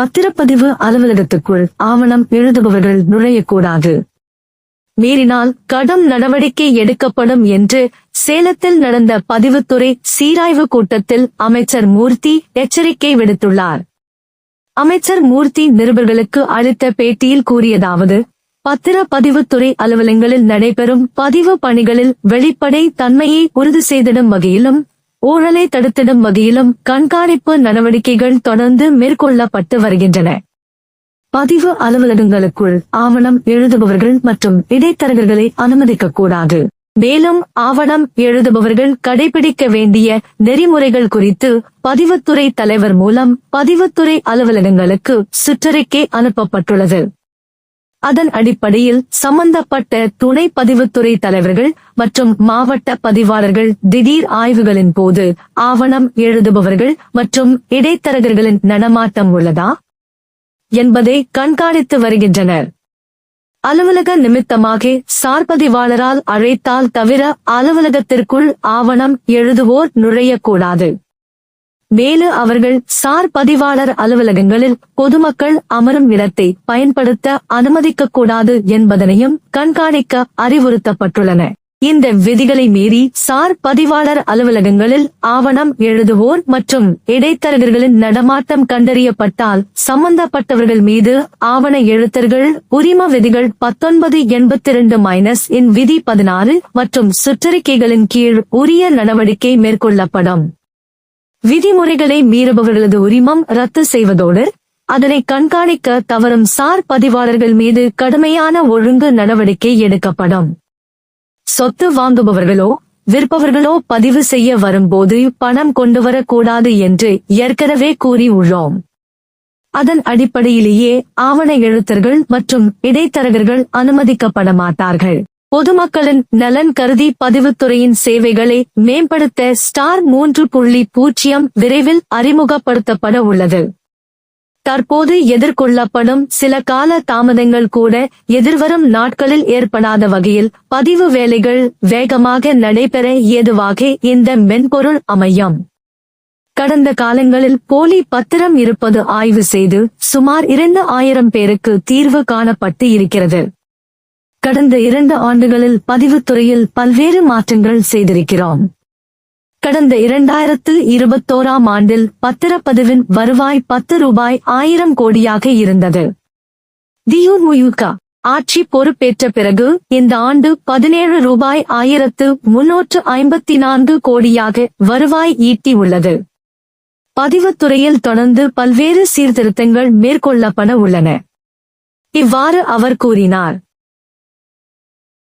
பத்திரப்பதிவு அலுவலகத்துக்குள் ஆவணம் எழுதுபவர்கள் நுழையக்கூடாது. மீறினால் கடும் நடவடிக்கை எடுக்கப்படும் என்று சேலத்தில் நடந்த பதிவுத்துறை சீராய்வு கூட்டத்தில் அமைச்சர் மூர்த்தி எச்சரிக்கை விடுத்துள்ளார். அமைச்சர் மூர்த்தி நிருபர்களுக்கு அளித்த பேட்டியில் கூறியதாவது பத்திர பதிவுத்துறை அலுவலகங்களில் நடைபெறும் பதிவு பணிகளில் வெளிப்படை தன்மையை உறுதி செய்திடும் வகையிலும் ஊழலை தடுத்திடும் வகையிலும் கண்காணிப்பு நடவடிக்கைகள் தொடர்ந்து மேற்கொள்ளப்பட்டு வருகின்றன. பதிவு அலுவலகங்களுக்குள் ஆவணம் எழுதுபவர்கள் மற்றும் இடைத்தரகர்களை அனுமதிக்கக்கூடாது. மேலும் ஆவணம் எழுதுபவர்கள் கடைபிடிக்க வேண்டிய நெறிமுறைகள் குறித்து பதிவுத்துறை தலைவர் மூலம் பதிவுத்துறை அலுவலகங்களுக்கு சுற்றறிக்கை அனுப்பப்பட்டுள்ளது. அதன் அடிப்படையில் சம்பந்தப்பட்ட துணை பதிவுத்துறை தலைவர்கள் மற்றும் மாவட்ட பதிவாளர்கள் திடீர் ஆய்வுகளின் போது ஆவணம் எழுதுபவர்கள் மற்றும் இடைத்தரகர்களின் நடமாட்டம் உள்ளதா என்பதை கண்காணித்து வருகின்றனர். அலுவலக நிமித்தமாக சார்பதிவாளரால் அழைத்தால் தவிர அலுவலகத்திற்குள் ஆவணம் எழுதுவோர் நுழையக்கூடாது. மேலும் அவர்கள் சார் பதிவாளர் அலுவலகங்களில் பொதுமக்கள் அமரும் இடத்தை பயன்படுத்த அனுமதிக்கக்கூடாது என்பதனையும் கண்காணிக்க அறிவுறுத்தப்பட்டுள்ளன. இந்த விதிகளை மீறி சார் பதிவாளர் அலுவலகங்களில் ஆவணம் எழுதுவோர் மற்றும் இடைத்தரகர்களின் நடமாட்டம் கண்டறியப்பட்டால் சம்பந்தப்பட்டவர்கள் மீது ஆவண எழுத்தர்கள் உரிம விதிகள் பத்தொன்பது எண்பத்தி இரண்டு மைனஸ் இன் விதி பதினாறு மற்றும் சுற்றறிக்கைகளின் கீழ் உரிய நடவடிக்கை மேற்கொள்ளப்படும். விதிமுறைகளை மீறுபவர்களது உரிமம் ரத்து செய்வதோடு அதனை கண்காணிக்க தவறும் சார் பதிவாளர்கள் மீது கடுமையான ஒழுங்கு நடவடிக்கை எடுக்கப்படும். சொத்து வாங்குபவர்களோ விற்பவர்களோ பதிவு செய்ய வரும்போது பணம் கொண்டு வரக்கூடாது என்று ஏற்கனவே கூறி உள்ளோம் அதன் அடிப்படையிலேயே ஆவண எழுத்தர்கள் மற்றும் இடைத்தரகர்கள் அனுமதிக்கப்பட மாட்டார்கள். பொதுமக்களின் நலன் கருதி பதிவுத்துறையின் சேவைகளை மேம்படுத்த ஸ்டார் மூன்று புள்ளி பூஜ்ஜியம் விரைவில் அறிமுகப்படுத்தப்பட உள்ளது. தற்போது எதிர்கொள்ளப்படும் சில கால தாமதங்கள் கூட எதிர்வரும் நாட்களில் ஏற்படாத வகையில் பதிவு வேலைகள் வேகமாக நடைபெற ஏதுவாக இந்த மென்பொருள் அமையும். கடந்த காலங்களில் போலி பத்திரம் இருப்பது ஆய்வு செய்து சுமார் இரண்டு ஆயிரம் பேருக்கு தீர்வு காணப்பட்டு இருக்கிறது. கடந்த இரண்டு ஆண்டுகளில் பதிவுத்துறையில் பல்வேறு மாற்றங்கள் செய்திருக்கிறோம். கடந்த இரண்டாயிரத்து இருபத்தோராம் ஆண்டில் பத்திரப்பதிவின் வருவாய் பத்து ரூபாய் ஆயிரம் கோடியாக இருந்தது. தியூமுயுகா ஆட்சி பொறுப்பேற்ற பிறகு இந்த ஆண்டு பதினேழு ரூபாய் ஆயிரத்து முன்னூற்று ஐம்பத்தி நான்கு கோடியாக வருவாய் ஈட்டி உள்ளது. பதிவுத்துறையில் தொடர்ந்து பல்வேறு சீர்திருத்தங்கள் மேற்கொள்ளப்பட உள்ளன. இவ்வாறு அவர் கூறினார்.